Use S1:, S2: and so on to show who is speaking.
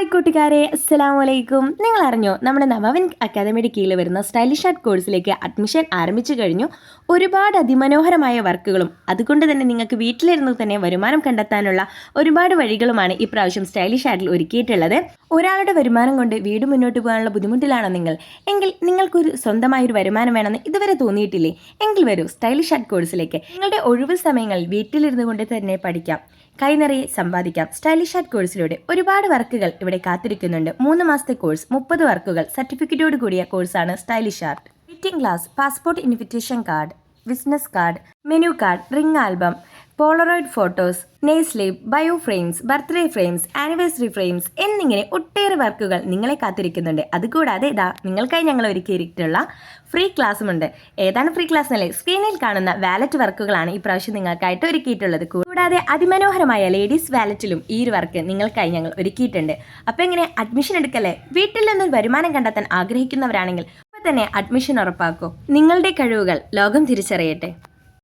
S1: Hi കൂട്ടുകാരെ അസ്സലാമു അലൈക്കും നിങ്ങൾ അറിഞ്ഞോ നമ്മുടെ നവവൻ അക്കാദമിയുടെ കീഴിൽ വരുന്ന സ്റ്റൈലിഷ് ആർട്ട് കോഴ്സിലേക്ക് അഡ്മിഷൻ ആരംഭിച്ചു കഴിഞ്ഞു. ഒരുപാട് അതിമനോഹരമായ വർക്കുകളും അതുകൊണ്ട് തന്നെ നിങ്ങൾക്ക് വീട്ടിലിരുന്ന് തന്നെ വരുമാനം കണ്ടെത്താനുള്ള ഒരുപാട് വഴികളുമാണ് ഇപ്രാവശ്യം പ്രാവശ്യം സ്റ്റൈലിഷ് ആർട്ടിൽ ഒരുക്കിയിട്ടുള്ളത്. ഒരാളുടെ വരുമാനം കൊണ്ട് വീട് മുന്നോട്ട് പോകാനുള്ള ബുദ്ധിമുട്ടിലാണോ നിങ്ങൾ? എങ്കിൽ നിങ്ങൾക്കൊരു സ്വന്തമായൊരു വരുമാനം വേണമെന്ന് ഇതുവരെ തോന്നിയിട്ടില്ലേ? എങ്കിൽ വരൂ സ്റ്റൈലിഷ് ആർട്ട് കോഴ്സിലേക്ക്. നിങ്ങളുടെ ഒഴിവ് സമയങ്ങളിൽ വീട്ടിലിരുന്നു കൊണ്ട് തന്നെ പഠിക്കാം. കൈനിറയെ സമ്പാദിക്കാം. സ്റ്റൈലിഷ് ആർട്ട് കോഴ്സിലൂടെ ഒരുപാട് വർക്കുകൾ ഇവിടെ കാത്തിരിക്കുന്നുണ്ട്. മൂന്ന് മാസത്തെ കോഴ്സ് മുപ്പത് വർക്കുകൾ സർട്ടിഫിക്കറ്റോട് കൂടിയ കോഴ്സാണ് stylish art fitting class passport invitation card business card menu card ring album polaroid photos നെയ്സ്ലിപ്പ് bio frames birthday frames anniversary frames എന്നിങ്ങനെ ഒട്ടേറെ വർക്കുകൾ നിങ്ങളെ കാത്തിരിക്കുന്നുണ്ട്. അതുകൂടാതെ ഇതാ നിങ്ങൾക്കായി ഞങ്ങൾ ഒരുക്കിയിട്ടുള്ള ഫ്രീ ക്ലാസ്സുമുണ്ട് ഏതാണ് ഫ്രീ ക്ലാസ് എന്നല്ലേ? സ്ക്രീനിൽ കാണുന്ന വാലറ്റ് വർക്കുകളാണ് ഈ പ്രാവശ്യം നിങ്ങൾക്കായിട്ട് ഒരുക്കിയിട്ടുള്ളത്. കൂടാതെ അതിമനോഹരമായ ലേഡീസ് വാലറ്റിലും ഈ ഒരു വർക്ക് നിങ്ങൾക്കായി ഞങ്ങൾ ഒരുക്കിയിട്ടുണ്ട്. അപ്പോൾ എങ്ങനെ അഡ്മിഷൻ എടുക്കല്ലേ? വീട്ടിൽ നിന്നൊരു വരുമാനം കണ്ടെത്താൻ ആഗ്രഹിക്കുന്നവരാണെങ്കിൽ തന്നെ അഡ്മിഷൻ ഉറപ്പാക്കൂ. നിങ്ങളുടെ കഴിവുകൾ ലോകം തിരിച്ചറിയട്ടെ.